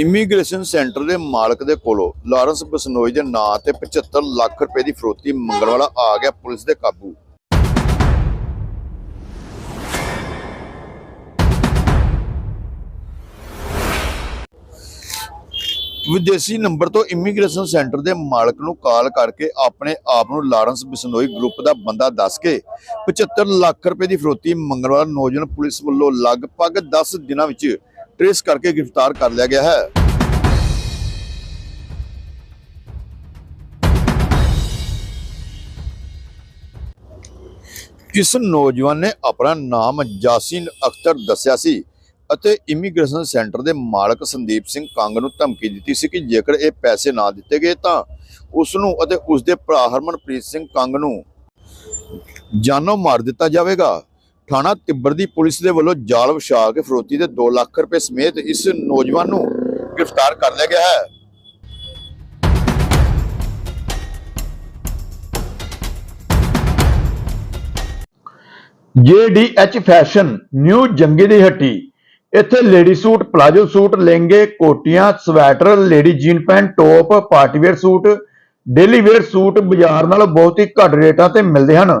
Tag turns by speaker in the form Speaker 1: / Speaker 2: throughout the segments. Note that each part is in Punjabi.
Speaker 1: ਇਮੀਗ੍ਰੇਸ਼ਨ ਸੈਂਟਰ ਦੇ ਮਾਲਕ ਦੇ ਕੋਲੋਂ ਲਾਰੈਂਸ ਬਸਨੋਈ ਦੇ ਨਾਂ ਤੇ 75 ਲੱਖ ਰੁਪਏ ਦੀ ਫਰੋਤੀ ਮੰਗਣ ਵਾਲਾ ਆ ਗਿਆ ਪੁਲਿਸ ਦੇ ਕਾਬੂ। ਵਿਦੇਸ਼ੀ ਨੰਬਰ ਤੋਂ ਇਮੀਗ੍ਰੇਸ਼ਨ ਸੈਂਟਰ ਦੇ ਮਾਲਕ ਨੂੰ ਕਾਲ ਕਰਕੇ ਆਪਣੇ ਆਪ ਨੂੰ ਲਾਰੈਂਸ ਬਿਸਨੋਈ ਗਰੁੱਪ ਦਾ ਬੰਦਾ ਦੱਸ ਕੇ 75 ਲੱਖ ਰੁਪਏ ਦੀ ਫਰੋਤੀ ਮੰਗਣ ਵਾਲਾ ਨੌਜਵਾਨ ਪੁਲਿਸ ਵੱਲੋਂ ਲਗਭਗ 10 ਦਿਨਾਂ ਵਿੱਚ ਟ੍ਰੇਸ ਕਰਕੇ ਗ੍ਰਿਫਤਾਰ ਕਰ ਲਿਆ ਗਿਆ ਹੈ। ਇਸ ਨੌਜਵਾਨ ਨੇ ਆਪਣਾ ਨਾਮ ਜਾਸਿਨ ਅਖਤਰ ਦੱਸਿਆ ਸੀ ਅਤੇ ਇਮੀਗ੍ਰੇਸ਼ਨ ਸੈਂਟਰ ਦੇ ਮਾਲਕ ਸੰਦੀਪ ਸਿੰਘ ਕੰਗ ਨੂੰ ਧਮਕੀ ਦਿੱਤੀ ਸੀ ਕਿ ਜੇਕਰ ਇਹ ਪੈਸੇ ਨਾ ਦਿੱਤੇ ਗਏ ਤਾਂ ਉਸ ਨੂੰ ਅਤੇ ਉਸ ਦੇ ਭਰਾ ਹਰਮਨਪ੍ਰੀਤ ਸਿੰਘ ਕੰਗ ਨੂੰ ਜਾਨੋਂ ਮਾਰ ਦਿੱਤਾ ਜਾਵੇਗਾ। ਥਾਣਾ ਤਿੱਬਰ ਦੀ ਪੁਲਿਸ ਦੇ ਵੱਲੋਂ ਜਾਲ ਵਿਛਾ ਕੇ ਫਰੋਤੀ ਦੇ 2 ਲੱਖ ਰੁਪਏ ਸਮੇਤ ਇਸ ਨੌਜਵਾਨ ਨੂੰ ਗ੍ਰਿਫਤਾਰ ਕਰ ਲਿਆ ਗਿਆ ਹੈ। JDH ਫੈਸ਼ਨ, ਨਿਊ ਜੰਗੇ ਦੀ ਹੱਟੀ। ਇੱਥੇ ਲੇਡੀ ਸੂਟ, ਪਲਾਜੋ ਸੂਟ, ਲਹਿੰਗੇ, ਕੋਟੀਆਂ, sweater, lady jean pant, top party wear suit, daily wear suit ਬਾਜ਼ਾਰ ਨਾਲੋਂ ਬਹੁਤ ਹੀ ਘੱਟ ਰੇਟਾਂ ਤੇ ਮਿਲਦੇ ਹਨ।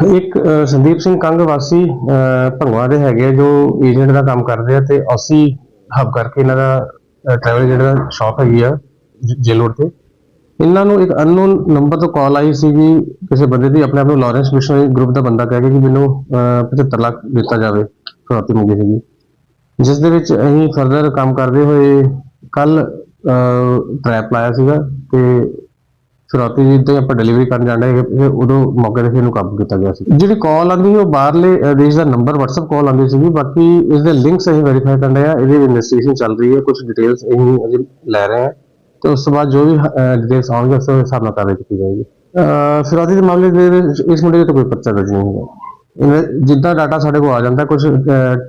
Speaker 2: ਇੱਕ ਸੰਦੀਪ ਸਿੰਘ ਕੰਗ ਵਾਸੀ ਅ, ਭੰਗਵਾ ਦੇ ਹੈਗੇ ਆ ਜੋ ਏਜੰਟ ਦਾ ਕੰਮ ਕਰਦੇ ਆ ਤੇ ਅਸੀਂ ਹਬ ਕਰਕੇ ਇਹਨਾਂ ਦਾ ਟਰੈਵਲ ਜਿਹੜਾ ਸ਼ਾਪ ਹੈਗੀ ਆ ਜੇ ਤੇ। ਇਹਨਾਂ ਨੂੰ ਇੱਕ ਅਨਨੋਨ ਨੰਬਰ ਤੋਂ ਕਾਲ ਆਈ ਸੀਗੀ ਕਿਸੇ ਬੰਦੇ ਦੀ ਆਪਣੇ ਆਪ ਨੂੰ ਲਾਰੈਂਸ ਮਿਸ਼ਨਰੀ ਗਰੁੱਪ ਦਾ ਬੰਦਾ ਕਹਿ ਕੇ ਕਿ ਮੈਨੂੰ 75 ਲੱਖ ਦਿੱਤਾ ਜਾਵੇ ਫਰੋਤੀ ਮੰਗੀ ਸੀਗੀ ਜਿਸ ਦੇ ਵਿੱਚ ਅਸੀਂ ਫਰਦਰ ਕੰਮ ਕਰਦੇ ਹੋਏ ਕੱਲ ਟਰੈਪ ਲਾਇਆ ਸੀਗਾ ਤੇ ਫਿਰੌਤੀ ਜੀ ਤੇ ਆਪਾਂ ਡਿਲੀਵਰੀ ਕਰਨ ਜਾਣਾ ਉਦੋਂ ਮੌਕੇ ਤੇ ਇਹਨੂੰ ਕਾਬੂ ਕੀਤਾ ਗਿਆ ਸੀ। ਜਿਹੜੀ ਕਾਲ ਆਂਦੀ ਉਹ ਬਾਹਰਲੇ ਦੇਸ਼ ਦਾ ਨੰਬਰ WhatsApp ਕਾਲ ਆਂਦੀ ਸੀਗੀ ਬਾਕੀ ਇਸ ਦੇ ਲਿੰਕਸ ਅਸੀਂ ਵੈਰੀਫਾਈ ਕਰ ਆ ਇਹਦੀ ਇਨਵੈਸਟੀਗੇਸ਼ਨ ਚੱਲ ਰਹੀ ਹੈ ਕੁਝ ਡਿਟੇਲਸ ਅਸੀਂ ਅਜੇ ਲੈ ਰਹੇ ਹਾਂ। ਤੇ ਉਸ ਤੋਂ ਬਾਅਦ ਜੋ ਵੀ ਡਿਟੇਲਸ ਆਉਣਗੇ ਉਸ ਦੇ ਹਿਸਾਬ ਨਾਲ ਕਾਰਵਾਈ ਕੀਤੀ ਜਾਏਗੀ। ਅਹ, ਦੇ ਮਾਮਲੇ ਦੇ ਇਸ ਮੁੰਡੇ ਤੇ ਕੋਈ ਪਰਚਾ ਦਰਜ ਨਹੀਂ ਹੋਇਆ ਜਿੱਦਾਂ ਡਾਟਾ ਸਾਡੇ ਕੋਲ ਆ ਜਾਂਦਾ ਕੁਝ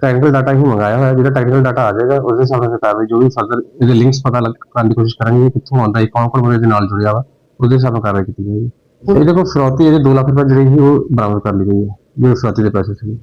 Speaker 2: ਟੈਕਨੀਕਲ ਡਾਟਾ ਹੀ ਮੰਗਾਇਆ ਹੋਇਆ ਜਿਹੜਾ ਟੈਕਨੀਕਲ ਡਾਟਾ ਆ ਜਾਏਗਾ ਉਸ ਦੇ ਹਿਸਾਬ ਨਾਲ ਜੋ ਵੀ ਫਰਦਰ ਇਹਦੇ ਲਿੰਕਸ ਪਤਾ ਕਰਨ ਦੀ ਕੋਸ਼ਿਸ਼ ਕਰਾਂਗੇ ਕਿੱਥੋਂ ਆਉਂਦਾ ਹੈ ਕੌਣ ਕੌਣ ਬੰਦੇ ਦੇ ਨਾਲ ਜੁੜਿਆ ਵਾ। ਉਹਦੇ ਹਿਸਾਬ ਨਾਲ ਕਾਰਵਾਈ ਕੀਤੀ ਜਾਏਗੀ ਇਹਦੇ ਕੋਲ ਫਰੌਤੀ ਇਹਦੇ 2 ਲੱਖ ਰੁਪਏ ਜਿਹੜੀ ਸੀ ਉਹ ਬਰਾਮਦ ਕਰ ਲਈ ਗਈ ਹੈ ਜੋ ਫਰੌਤੀ ਦੇ ਪੈਸੇ ਸੀ